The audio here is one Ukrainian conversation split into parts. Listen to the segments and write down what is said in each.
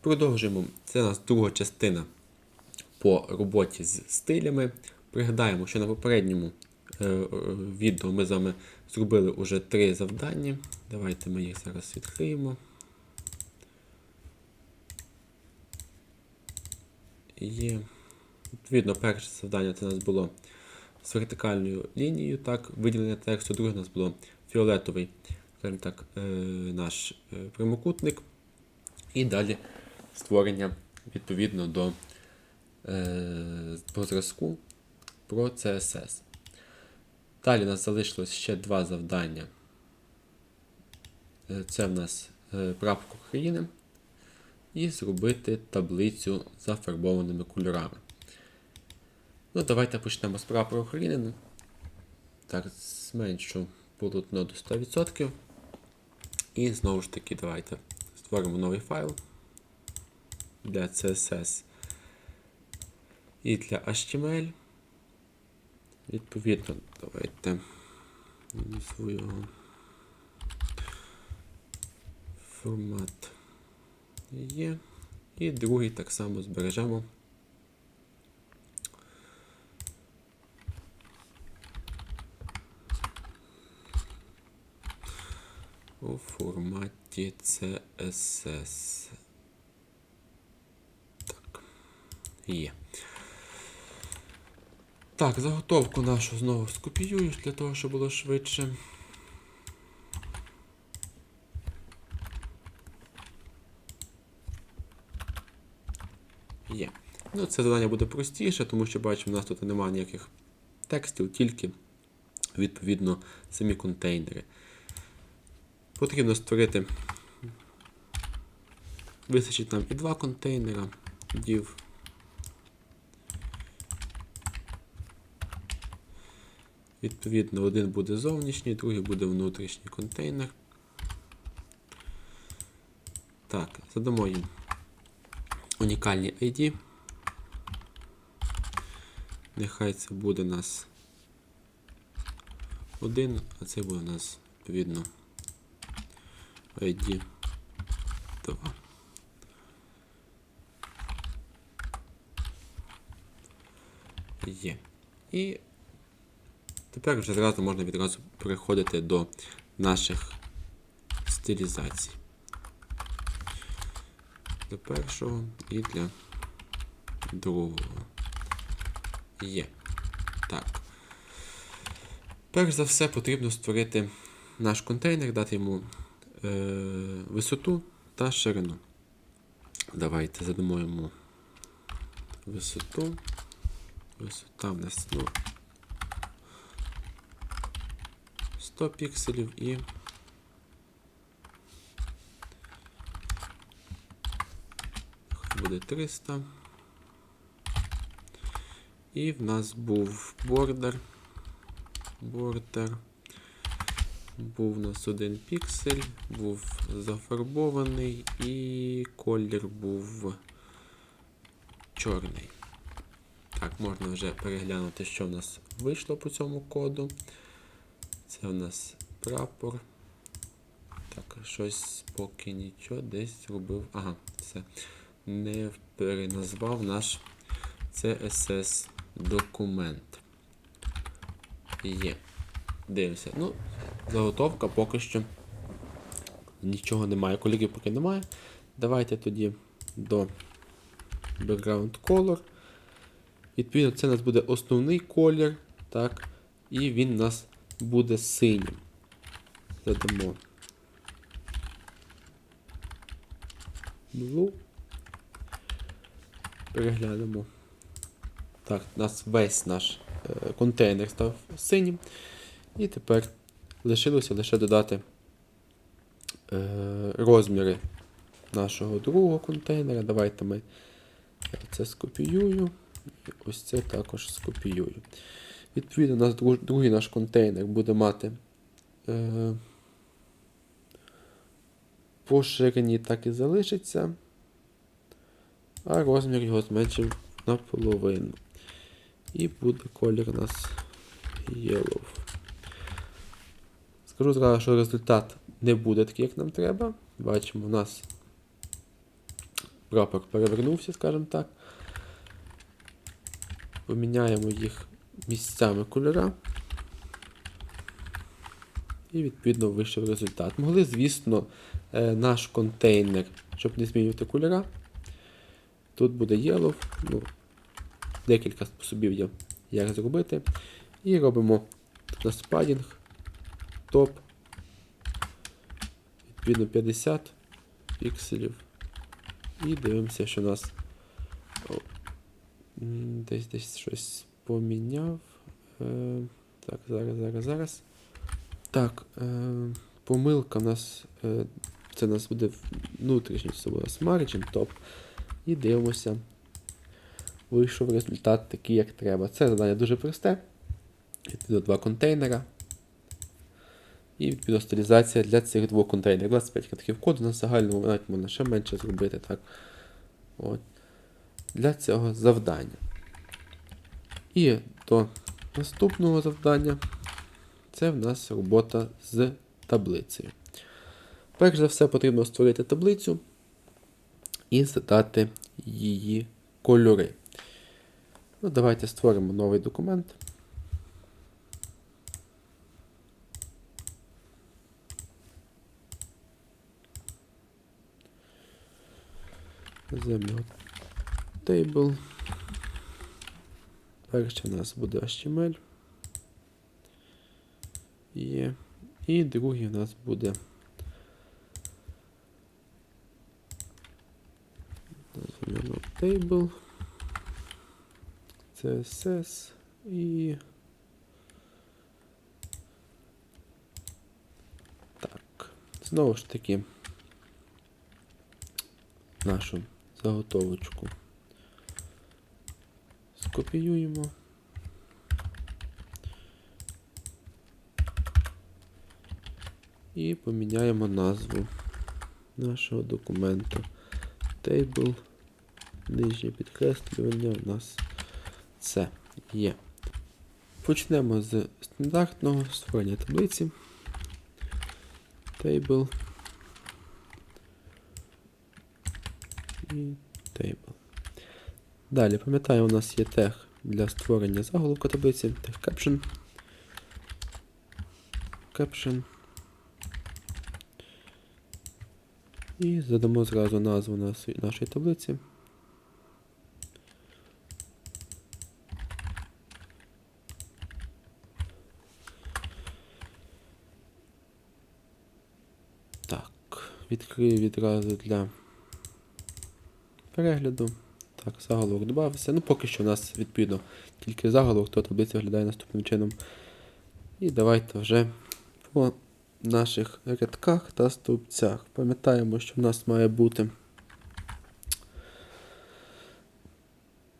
Продовжуємо. Це у нас друга частина по роботі з стилями. Пригадаємо, що на попередньому е, е, відео ми з вами зробили уже три завдання. Давайте ми їх зараз відкриємо. Є. Відповідно, перше завдання це у нас було з вертикальною лінією, так, виділення тексту, друге у нас було фіолетовий, так, е, наш прямокутник. І далі створення відповідно до е, зразку про CSS. Далі у нас залишилось ще два завдання. Е, Це в нас е, прапор України. І зробити таблицю з зафарбованими кольорами. Ну, давайте почнемо з прапору України. Так, зменшу полотно до 100%. І знову ж таки, давайте створимо новий файл для CSS і для HTML. Відповідно, давайте назву його формат є. І другий так само збережемо. У форматі CSS. Так. Є. Так, заготовку нашу знову скопіюю для того, щоб було швидше. Є. Ну, це завдання буде простіше, тому що бачимо, у нас тут немає ніяких текстів, тільки відповідно самі контейнери. Потрібно створити. Вистачить нам і два контейнера div. Відповідно, один буде зовнішній, другий буде внутрішній контейнер. Так, задамо їм унікальні ID. Нехай це буде у нас один, а це буде у нас відповідно ID 2. Є. І тепер вже зразу можна відразу переходити до наших стилізацій. Для першого і для другого. Є. Так. Перш за все потрібно створити наш контейнер, дати йому е, висоту та ширину. Давайте задамо висоту. Висота в нас ну, 100 пікселів і буде 300. І в нас був бордер. Бордер. Був у нас один піксель, був зафарбований і колір був чорний. Так, можна вже переглянути, що в нас вийшло по цьому коду. Це в нас прапор. Так, щось поки нічого десь зробив. Ага, все. Не переназвав наш CSS документ. Є. Дивимося. Ну, заготовка поки що нічого немає. Кольорів поки немає. Давайте тоді до background color. Відповідно, це у нас буде основний колір. Так, і він у нас буде синім. Задамо. Blue. Переглянемо. Так, у нас весь наш е, контейнер став синім. І тепер лишилося лише додати е, розміри нашого другого контейнера. Давайте ми це скопіюю. І ось це також скопіюю. Відповідно, у нас другий наш контейнер буде мати е, по ширині так і залишиться, а розмір його зменшив наполовину. І буде колір у нас yellow. Скажу зразу, що результат не буде такий, як нам треба. Бачимо, у нас прапор перевернувся, скажімо так. Поміняємо їх місцями кольора. І відповідно вийшов результат. Могли, звісно, е, наш контейнер, щоб не змінювати кольора. Тут буде yellow. Ну, декілька способів є, як зробити. І робимо тут у нас падінг, топ. Відповідно 50 пікселів. І дивимося, що у нас десь десь щось поміняв. Е, так, зараз, зараз, зараз. Так, е, помилка у нас. Е, це у нас буде внутрішній це буде топ. І дивимося. Вийшов результат такий, як треба. Це завдання дуже просте. Відповідно, два контейнера. І відповідно стилізація для цих двох контейнерів. 25 рядків коду на загальному навіть можна ще менше зробити. так. От. Для цього завдання. І до наступного завдання це в нас робота з таблицею. Перш за все, потрібно створити таблицю і задати її кольори. Ну, Давайте створимо новий документ. Назвемо table. Перший у нас буде HTML. Є. І другий у нас буде. Назвемо table. CSS і. Так. Знову ж таки нашу заготовочку скопіюємо. І поміняємо назву нашого документу. Table. Нижнє підкреслювання у нас це є. Почнемо з стандартного створення таблиці. Table. І table. Далі, пам'ятаю, у нас є тег для створення заголовка таблиці, тег caption. Caption. І задамо зразу назву нашої таблиці. Так, відкрию відразу для перегляду. Так, заголовок додався. Ну, поки що у нас відповідно тільки заголовок, то таблиця виглядає наступним чином. І давайте вже по наших рядках та стовпцях. Пам'ятаємо, що в нас має бути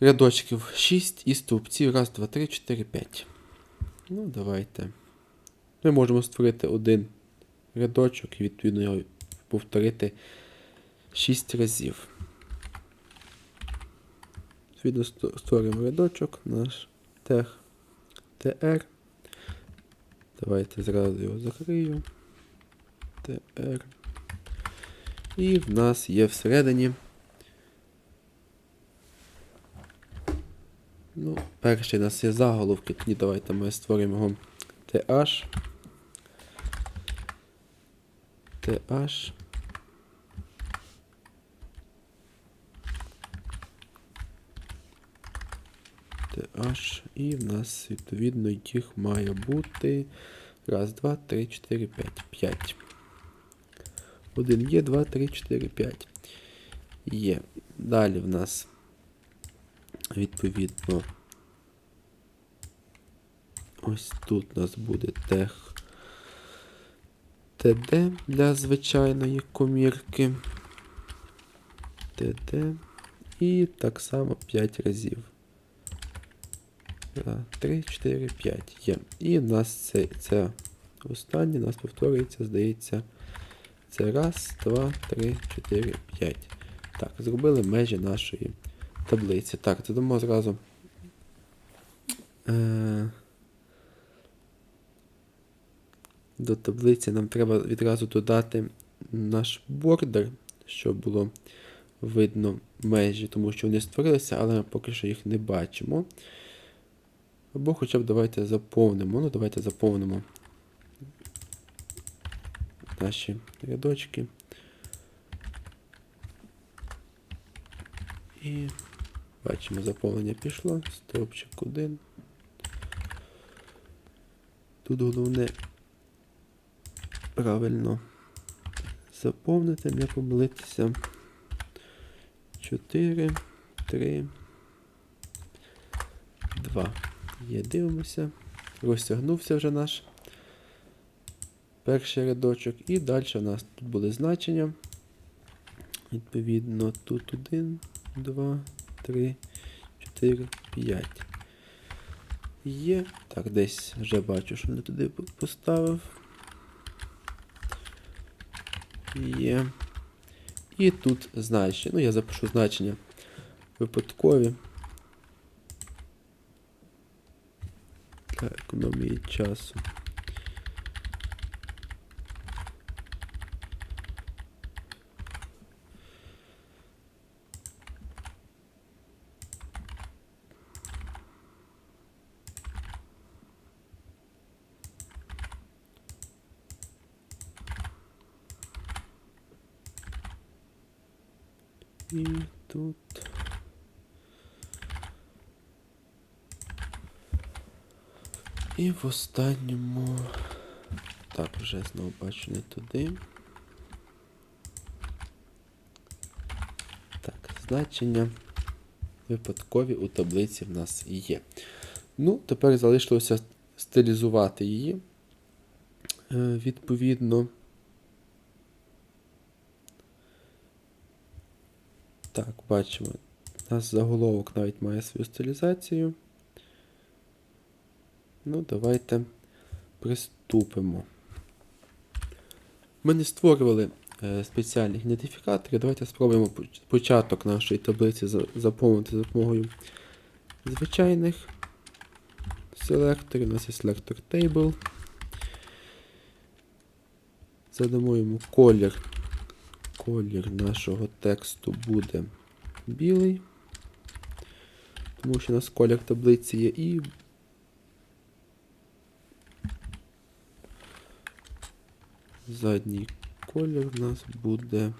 рядочків 6 і стовпців. Раз, два, три, 4, 5. Ну, давайте. Ми можемо створити один рядочок і відповідно його повторити 6 разів. Відповідно, створюємо рядочок, наш тег tr. Давайте зразу його закрию. tr. І в нас є всередині. Ну, перший у нас є заголовки, тоді давайте ми створимо його th. th. th. І в нас, відповідно, їх має бути. Раз, два, три, чотири, п'ять. П'ять. Один є, два, три, чотири, п'ять. Є. Далі в нас відповідно. Ось тут у нас буде тег TD для звичайної комірки. TD. І так само 5 разів. 3, 4, 5 є. І в нас це, це останнє у нас повторюється, здається. Це раз, два, три, чотири, п'ять. Так, зробили межі нашої таблиці. Так, додамо зразу. Е, до таблиці нам треба відразу додати наш бордер, щоб було видно межі, тому що вони створилися, але ми поки що їх не бачимо. Або хоча б давайте заповнимо. Ну, давайте заповнимо наші рядочки. І бачимо, заповнення пішло. Стовпчик один. Тут головне правильно заповнити, не помилитися. 4, 3, 2. Є, дивимося. Розтягнувся вже наш перший рядочок. І далі у нас тут були значення. Відповідно, тут 1, 2, 3, 4, 5. Є. Так, десь вже бачу, що не туди поставив. Є. І тут значення. Ну, я запишу значення випадкові. Для економії часу. І тут. І в останньому. Так, вже знову бачу не туди. Так, значення випадкові у таблиці в нас є. Ну, тепер залишилося стилізувати її. Е, відповідно. Так, бачимо. У нас заголовок навіть має свою стилізацію. Ну, давайте приступимо. Ми не створювали е, спеціальні ідентифікатори. Давайте спробуємо початок нашої таблиці заповнити за допомогою звичайних селекторів. У нас є селектор Table. Задамо йому колір. Колір нашого тексту буде білий. Тому що у нас колір таблиці є і задній колір у нас буде.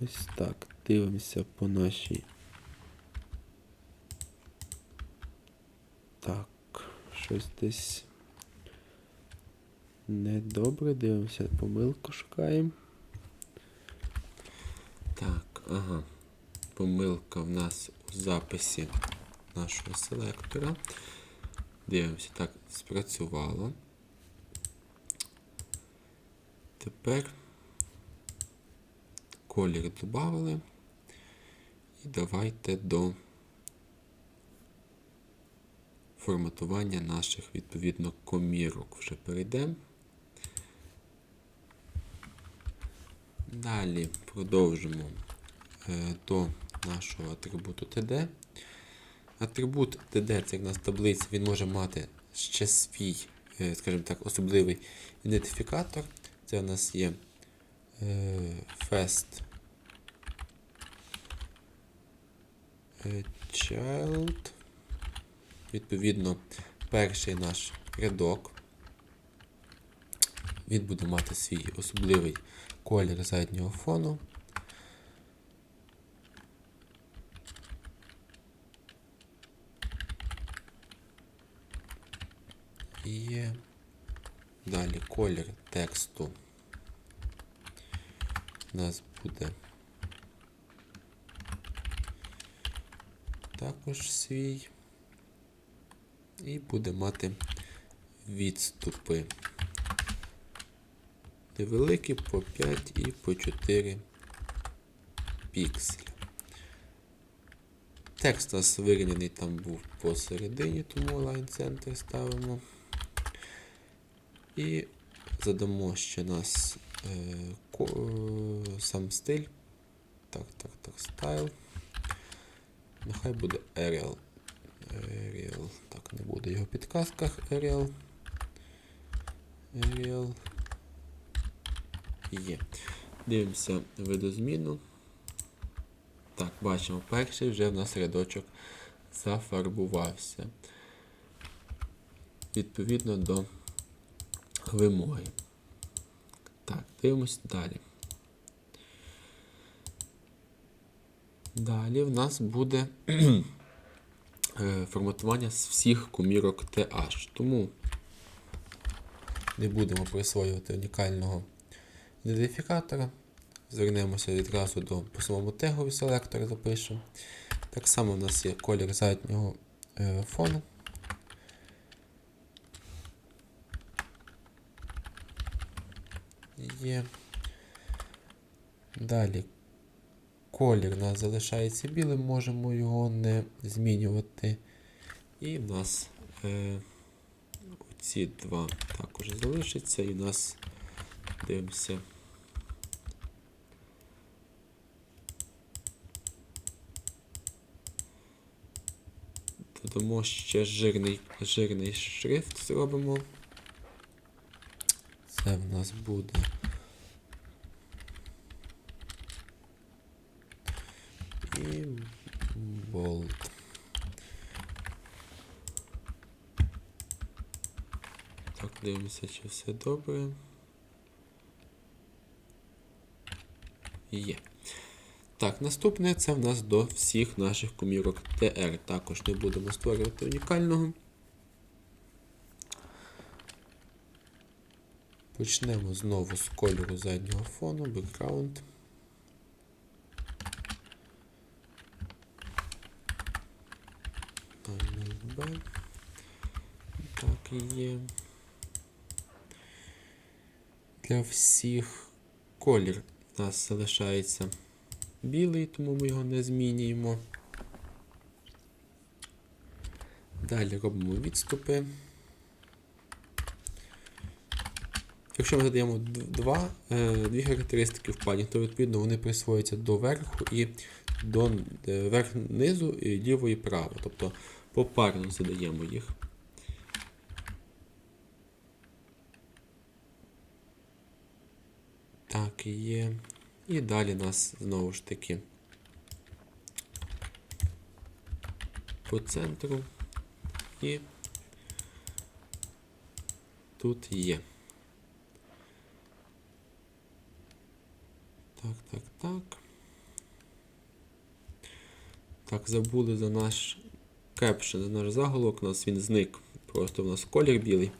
Ось так. Дивимося по нашій. Так, щось десь недобре. Дивимося, помилку шукаємо. Так, ага. Помилка в нас у записі нашого селектора. Дивимося, так, спрацювало. Тепер колір додали. І давайте до форматування наших відповідно комірок вже перейдемо. Далі продовжимо е, до нашого атрибуту TD. Атрибут TD це як нас таблиця, він може мати ще свій, е, скажімо так, особливий ідентифікатор. Це у нас є е, Fast е, Child. Відповідно, перший наш рядок. Він буде мати свій особливий колір заднього фону. Є далі колір тексту у нас буде також свій і буде мати відступи. Невеликі по 5 і по 4 пікселі. Текст у нас вирівняний там був посередині, тому Align Center ставимо. І задамо ще нас е, е, сам стиль. Так, так, так, style. Нехай буде Arial. Arial. Так, не буде його підказках. Arial. Arial. є. Дивимося видозміну. Так, бачимо, перший вже в нас рядочок зафарбувався. Відповідно до вимоги. Так, дивимось далі. Далі в нас буде е, форматування з всіх комірок TH. Тому не будемо присвоювати унікального ідентифікатора. Звернемося відразу до по самому тегові селектора запишемо. Так само у нас є колір заднього е, фону. Є. Далі колір у нас залишається білим, можемо його не змінювати. І в нас е, ці два також залишаться, і в нас дивимося. Додамо ще жирний, жирний шрифт зробимо. Це в нас буде. І болт. Так, дивимося, чи все добре. Є. Так, наступне це в нас до всіх наших комірок TR. Також не будемо створювати унікального. Почнемо знову з кольору заднього фону, background. Так є. Для всіх колір у нас залишається білий, тому ми його не змінюємо. Далі робимо відступи. Якщо ми задаємо два, е, дві характеристики в плані, то відповідно вони присвоюються до верху і до е, верх низу, і ліво і право. Тобто попарно задаємо їх. Так, є. І далі нас знову ж таки по центру і тут є. Так, так, так. Так, забули за наш кепшн, за наш заголовок, у нас він зник. Просто в нас колір білий.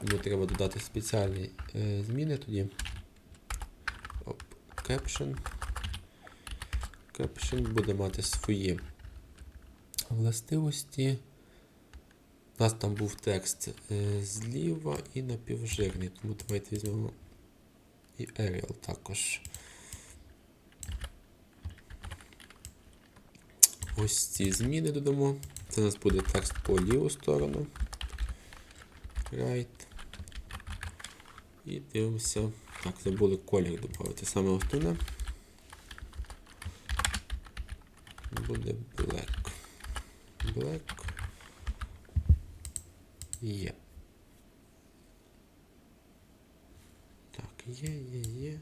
Тому треба додати спеціальні е, зміни тоді. Кепшн. Кепшн буде мати свої властивості. У нас там був текст е, зліва і напівжирний, тому давайте візьмемо і Arial також. Ось ці зміни додамо. Це у нас буде текст по ліву сторону. Right. І дивимося. Так, забули колір додати. Саме основне. Буде black. Black. Є. Так, є, є, є.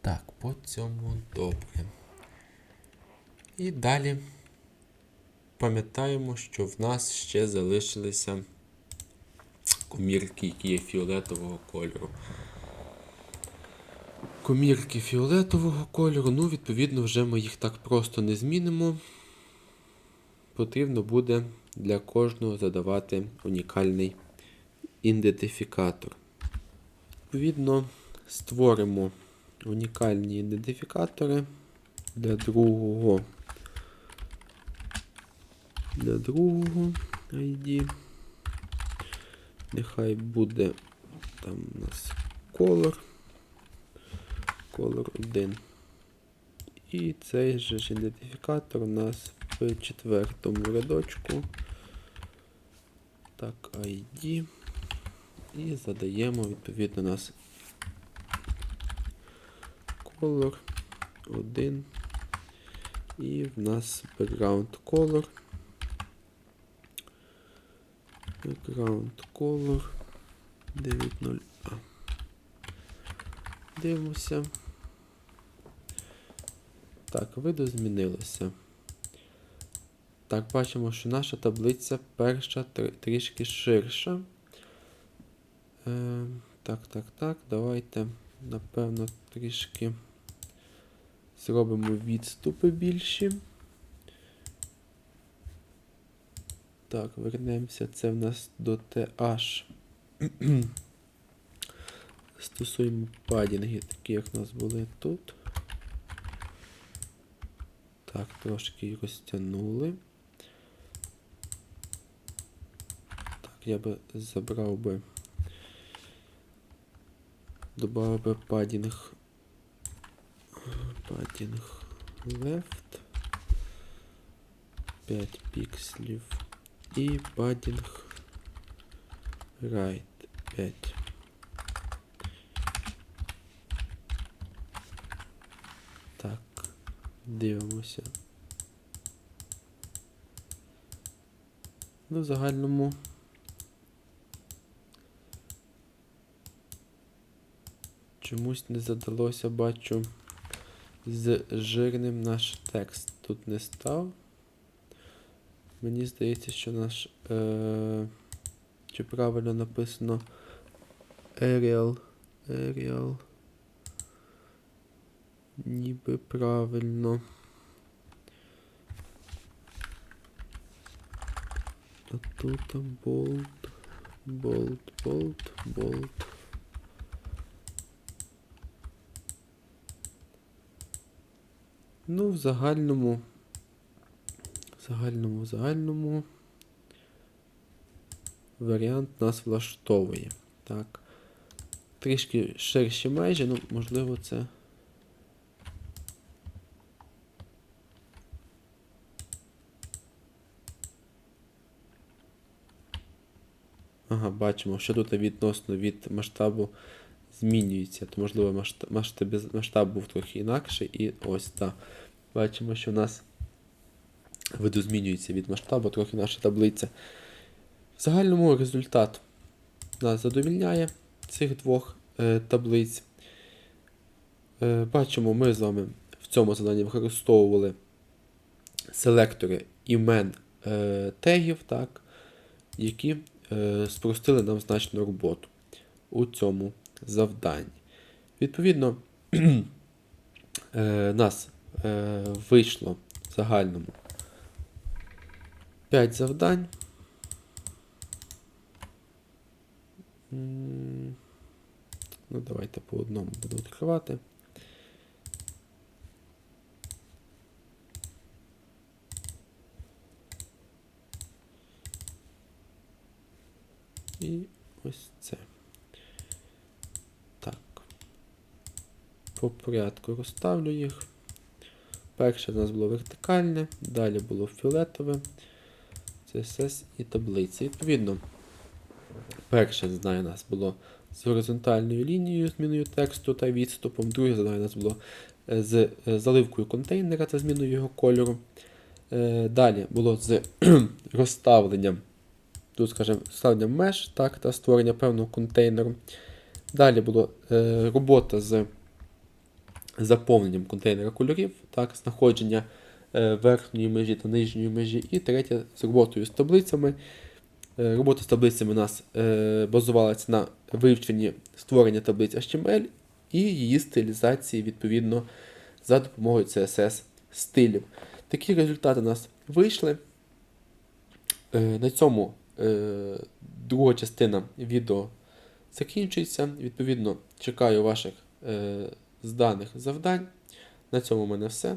Так, по цьому добре. І далі пам'ятаємо, що в нас ще залишилися комірки, які є фіолетового кольору. Комірки фіолетового кольору, ну, відповідно, вже ми їх так просто не змінимо. Потрібно буде для кожного задавати унікальний ідентифікатор. Відповідно, створимо унікальні ідентифікатори для другого. Для другого ID. Нехай буде там у нас color. Color 1. І цей же ж ідентифікатор у нас в четвертому рядочку. Так, ID. І задаємо, відповідно, у нас color 1. І в нас background color. Background color 90A. Дивимося. Так, види змінилося. Так, бачимо, що наша таблиця перша тр- трішки ширша. Е, так, так, так. Давайте, напевно, трішки зробимо відступи більші. Так, вернемося. Це в нас до TH. Стосуємо падінги, такі як у нас були тут. Так, трошки їх розтягнули. Так, я би забрав би. Добавив би падінг. Падінг left. 5 пікселів. І падінг right 5. Так, дивимося. Ну, в загальному. Чомусь не задалося, бачу, з жирним наш текст тут не став. Мені здається, що наш. Е, чи правильно написано Arial. Arial. Ніби правильно. А тут болт, болт, болт, болт. Ну, в загальному. Загальному, загальному. Варіант нас влаштовує. Так. Трішки ширші межі, ну, можливо, це. Ага, бачимо, що тут відносно від масштабу змінюється. То, можливо, масштаб, масштаб був трохи інакший. І ось так. Бачимо, що в нас видозмінюється від масштабу, трохи наша таблиця. В загальному результат нас задовільняє цих двох е, таблиць. Е, бачимо, ми з вами в цьому заданні використовували селектори імен е, тегів, так, які е, спростили нам значно роботу у цьому завданні. Відповідно, е, нас е, вийшло в загальному 5 завдань. Ну, давайте по одному буду відкривати. І ось це. Так. По порядку розставлю їх. Перше в нас було вертикальне, далі було фіолетове, CSS і таблиці. Відповідно, перше у нас було з горизонтальною лінією, зміною тексту та відступом. Друге завдання у нас було е, з е, заливкою контейнера та зміною його кольору. Е, Далі було з розставленням, тут, скажімо, розставленням меж так, та створення певного контейнеру. Далі було е, робота з заповненням контейнера кольорів, так, знаходження верхньої межі та нижньої межі. І третє з роботою з таблицями. Е, робота з таблицями у нас е, базувалася на вивченні створення таблиць HTML і її стилізації відповідно за допомогою CSS стилів. Такі результати у нас вийшли. Е, на цьому е, друга частина відео закінчується. Відповідно, чекаю ваших е, зданих завдань. На цьому в мене все.